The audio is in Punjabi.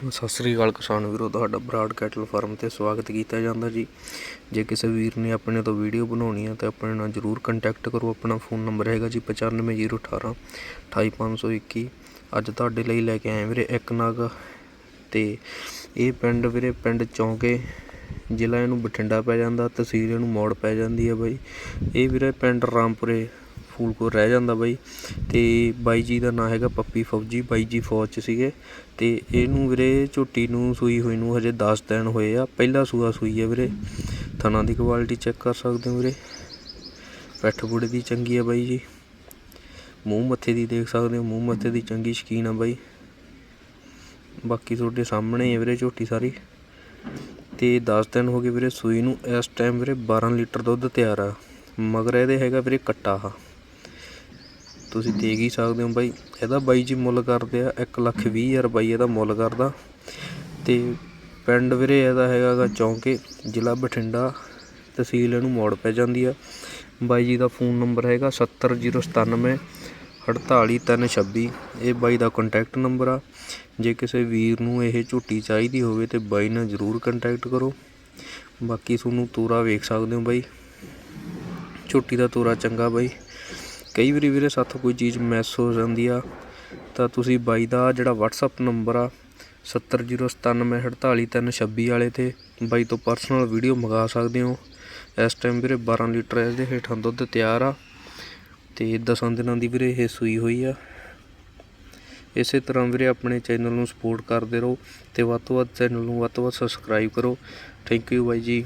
ਸਤਿ ਸ੍ਰੀ ਅਕਾਲ ਕਿਸਾਨ ਵੀਰੋ, ਤੁਹਾਡਾ ਬਰਾਡ ਕੈਟਲ ਫਾਰਮ ਤੇ ਸਵਾਗਤ ਕੀਤਾ ਜਾਂਦਾ ਜੀ। ਜੇ ਕਿਸੇ ਵੀਰ ਨੇ ਆਪਣੇ ਤੋਂ ਵੀਡੀਓ ਬਣਾਉਣੀ ਹੈ ਤਾਂ ਆਪਣੇ ਨਾਲ ਜਰੂਰ ਕੰਟੈਕਟ ਕਰੋ, ਆਪਣਾ ਫੋਨ ਨੰਬਰ ਹੈਗਾ ਜੀ 95018 28521 ਅੱਜ ਤੁਹਾਡੇ ਲਈ ਲੈ ਕੇ ਆਏ ਵੀਰੇ ਇੱਕ ਨਾਗ ਤੇ ਇਹ ਪਿੰਡ ਵੀਰੇ ਪਿੰਡ ਚੌਂਕੇ, ਜ਼ਿਲ੍ਹਾ ਇਹਨੂੰ ਬਠਿੰਡਾ ਪੈ ਜਾਂਦਾ, ਤਹਿਸੀਲ ਇਹਨੂੰ ਮੋੜ ਪੈ ਜਾਂਦੀ ਹੈ ਬਾਈ। ਇਹ ਵੀਰੇ ਪਿੰਡ ਰਾਮਪੁਰੇ ਸਕੂਲ ਕੋਲ ਰਹਿ ਜਾਂਦਾ ਬਾਈ ਤੇ ਬਾਈ ਜੀ ਦਾ ਨਾਂ ਹੈਗਾ ਪੱਪੀ ਫੌਜੀ, ਬਾਈ ਜੀ ਫੌਜ ਚ ਸੀਗੇ ਤੇ ਇਹਨੂੰ ਵੀਰੇ ਝੋਟੀ ਨੂੰ ਸੂਈ ਹੋਈ ਨੂੰ ਹਜੇ 10 ਦਿਨ ਹੋਏ ਆ, ਪਹਿਲਾ ਸੂਆ ਸੂਈ ਹੈ ਵੀਰੇ। ਥਣਾ ਦੀ ਕੁਆਲਿਟੀ ਚੈੱਕ ਕਰ ਸਕਦੇ ਹੋ ਵੀਰੇ। ਪੈਠ ਬੁੜੇ ਦੀ ਚੰਗੀ ਆ ਬਾਈ ਜੀ। ਮੂੰਹ ਮੱਥੇ ਦੀ ਦੇਖ ਸਕਦੇ ਹੋ, ਮੂੰਹ ਮੱਥੇ ਦੀ ਚੰਗੀ ਸ਼ਕੀਨ ਆ ਬਾਈ। ਬਾਕੀ ਤੁਹਾਡੇ ਸਾਹਮਣੇ ਹੀ ਹੈ ਵੀਰੇ ਝੋਟੀ ਸਾਰੀ। ਤੇ 10 ਦਿਨ ਹੋ ਗਏ ਵੀਰੇ ਸੂਈ ਨੂੰ, ਇਸ ਟਾਈਮ ਵੀਰੇ 12 ਲੀਟਰ ਦੁੱਧ ਤਿਆਰ ਆ। ਮਗਰ ਇਹਦੇ ਹੈਗਾ ਵੀਰੇ ਕੱਟਾ ਆ। ਤੁਸੀਂ ਦੇਖ ਹੀ ਸਕਦੇ ਹੋ ਬਾਈ? ਇਹਦਾ ਬਾਈ ਜੀ ਮੁੱਲ ਕਰਦੇ ਆ 1 ਲੱਖ 20 ਹਜ਼ਾਰ ਬਾਈ ਇਹਦਾ ਮੁੱਲ ਕਰਦਾ। ਤੇ ਪਿੰਡ ਵੀਰੇ ਇਹਦਾ ਹੈਗਾ ਗਾ ਚੌਂਕੇ, ਜ਼ਿਲ੍ਹਾ ਬਠਿੰਡਾ, ਤਹਿਸੀਲ ਇਹਨੂੰ ਮੋੜ ਪੈ ਜਾਂਦੀ ਆ। ਬਾਈ ਜੀ ਦਾ ਫੋਨ ਨੰਬਰ ਹੈਗਾ 70097 48326 ਇਹ ਬਾਈ ਦਾ ਕੰਟੈਕਟ ਨੰਬਰ ਆ। ਜੇ ਕਿਸੇ ਵੀਰ ਨੂੰ ਇਹ ਝੋਟੀ ਚਾਹੀਦੀ ਹੋਵੇ ਤੇ ਬਾਈ ਨਾਲ ਜ਼ਰੂਰ ਕੰਟੈਕਟ ਕਰੋ। ਬਾਕੀ ਤੁਹਾਨੂੰ ਤੋਰਾ ਵੇਖ ਸਕਦੇ ਹੋ ਬਾਈ। ਝੋਟੀ ਦਾ ਤੋਰਾ ਚੰਗਾ ਬਾਈ। ਕਈ ਵਾਰੀ ਵੀਰੇ ਸਾਥੋਂ ਕੋਈ ਚੀਜ਼ ਮਿਸ ਹੋ ਜਾਂਦੀ ਆ, ਤਾਂ ਤੁਸੀਂ ਬਾਈ ਦਾ ਜਿਹੜਾ WhatsApp ਨੰਬਰ ਆ 70974843326 ਵਾਲੇ ਤੇ ਬਾਈ ਤੋਂ ਪਰਸਨਲ ਵੀਡੀਓ ਮੰਗਾ ਸਕਦੇ ਹੋ। ਇਸ ਟਾਈਮ ਵੀਰੇ 12 ਲੀਟਰ ਇਹਦੇ ਹੇਠਾਂ ਦੁੱਧ ਤਿਆਰ ਆ, ਤੇ 10 ਦਿਨਾਂ ਦੀ ਵੀਰੇ ਇਹ ਸੂਈ ਹੋਈ ਆ। ਇਸੇ ਤਰ੍ਹਾਂ ਵੀਰੇ ਆਪਣੇ ਚੈਨਲ ਨੂੰ ਸਪੋਰਟ ਕਰਦੇ ਰਹੋ ਤੇ ਵੱਧ ਤੋਂ ਵੱਧ ਚੈਨਲ ਨੂੰ ਵੱਧ ਤੋਂ ਵੱਧ ਸਬਸਕ੍ਰਾਈਬ ਕਰੋ। ਥੈਂਕ ਯੂ ਬਾਈ ਜੀ।